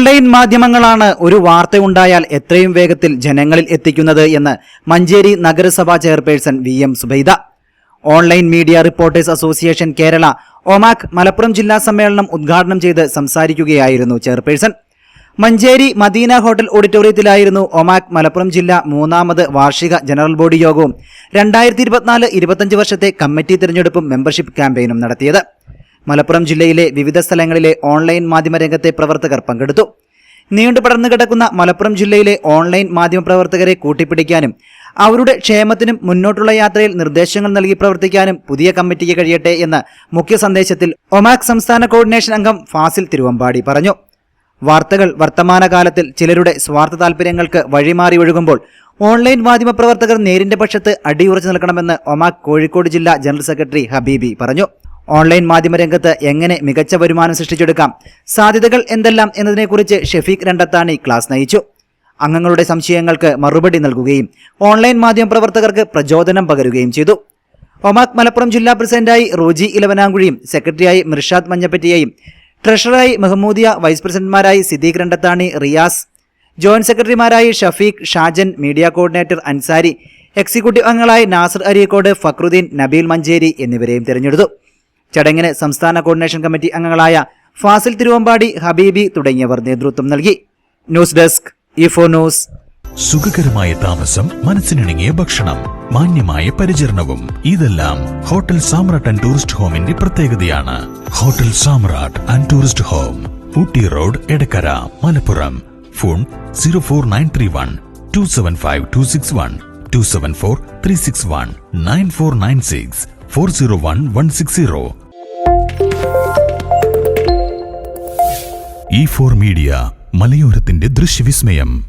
Online മാധ്യമങ്ങളാണ് ഒരു വാർത്തയുണ്ടായാൽ എത്രയും വേഗത്തിൽ ജനങ്ങളിൽ എത്തിക്കുന്നത് എന്ന് മഞ്ചേരി നഗരസഭാ chairperson V M Subaida. Online media reporters association Kerala OMAK Malappuram ജില്ലാ സമ്മേളനം ഉദ്ഘാടനം ചെയ്ത് സംസാരിക്കുകയായിരുന്നു ചെയർപേഴ്സൺ. മഞ്ചേരി മദീന ഹോട്ടൽ ഓഡിറ്റോറിയത്തിലായിരുന്നു ഒമാക് മലപ്പുറം ജില്ല മൂന്നാമത് വാർഷിക ജനറൽ ബോഡി യോഗവും രണ്ടായിരത്തി ഇരുപത്തിനാല് ഇരുപത്തഞ്ച് വർഷത്തെ കമ്മിറ്റി തിരഞ്ഞെടുപ്പും മെമ്പർഷിപ്പ് ക്യാമ്പയിനും നടത്തിയത്. മലപ്പുറം ജില്ലയിലെ വിവിധ സ്ഥലങ്ങളിലെ ഓൺലൈൻ മാധ്യമരംഗത്തെ പ്രവർത്തകർ പങ്കെടുത്തു. നീണ്ടു പടർന്നു കിടക്കുന്ന മലപ്പുറം ജില്ലയിലെ ഓൺലൈൻ മാധ്യമപ്രവർത്തകരെ കൂട്ടിപ്പിടിക്കാനും അവരുടെ ക്ഷേമത്തിനും മുന്നോട്ടുള്ള യാത്രയിൽ നിർദ്ദേശങ്ങൾ നൽകി പ്രവർത്തിക്കാനും പുതിയ കമ്മിറ്റിക്ക് കഴിയട്ടെ എന്ന് മുഖ്യ സന്ദേശത്തിൽ ഒമാക് സംസ്ഥാന കോർഡിനേഷൻ അംഗം ഫാസിൽ തിരുവമ്പാടി പറഞ്ഞു. വാർത്തകൾ വർത്തമാനകാലത്തിൽ ചിലരുടെ സ്വാർത്ഥ താൽപര്യങ്ങൾക്ക് വഴിമാറി ഒഴുകുമ്പോൾ ഓൺലൈൻ മാധ്യമപ്രവർത്തകർ നേരിന്റെ പക്ഷത്ത് അടിയുറച്ചു നിൽക്കണമെന്ന് ഒമാക് കോഴിക്കോട് ജില്ലാ ജനറൽ സെക്രട്ടറി ഹബീബി പറഞ്ഞു. ഓൺലൈൻ മാധ്യമരംഗത്ത് എങ്ങനെ മികച്ച വരുമാനം സൃഷ്ടിച്ചെടുക്കാം സാധ്യതകൾ എന്തെല്ലാം എന്നതിനെക്കുറിച്ച് ഷെഫീഖ് രണ്ടത്താണി ക്ലാസ് നയിച്ചു. അംഗങ്ങളുടെ സംശയങ്ങൾക്ക് മറുപടി നൽകുകയും ഓൺലൈൻ മാധ്യമ പ്രവർത്തകർക്ക് പ്രചോദനം പകരുകയും ചെയ്തു. ഒമാക് മലപ്പുറം ജില്ലാ പ്രസിഡന്റായി റോജി ഇലവനാങ്കുഴിയും സെക്രട്ടറിയായി മിർഷാദ് മഞ്ഞപ്പറ്റിയെയും ട്രഷററായി മെഹമ്മൂദിയ വൈസ് പ്രസിഡന്റുമാരായി Siddique Randathani Riyas joint സെക്രട്ടറിമാരായി Shafeeq Shajan media coordinator Ansari executive അംഗങ്ങളായി നാസർ അരീക്കോട് ഫക്രുദ്ദീൻ നബീൽ മഞ്ചേരി എന്നിവരെയും തിരഞ്ഞെടുത്തു. ചടങ്ങിന് സംസ്ഥാന കോർഡിനേഷൻ കമ്മിറ്റി അംഗങ്ങളായ ഫാസിൽ തിരുവമ്പാടി ഹബീബി തുടങ്ങിയവർ നേതൃത്വം നൽകി. News desk E four news. സുഖകരമായ താമസം മനസ്സിനിണങ്ങിയ ഭക്ഷണം മാന്യമായ പരിചരണവും. ഇതെല്ലാം ഹോട്ടൽ സാമ്രാട്ട് ആൻഡ് ടൂറിസ്റ്റ് ഹോമിന്റെ പ്രത്യേകതയാണ്. Hotel Samrat and tourist home Ooty road Edakkara Malappuram. Phone zero four nine three one two seven five two six one two seven four three six one nine four nine six. Four zero one one six zero. E four media മലയോരത്തിന്റെ ദൃശ്യവിസ്മയം.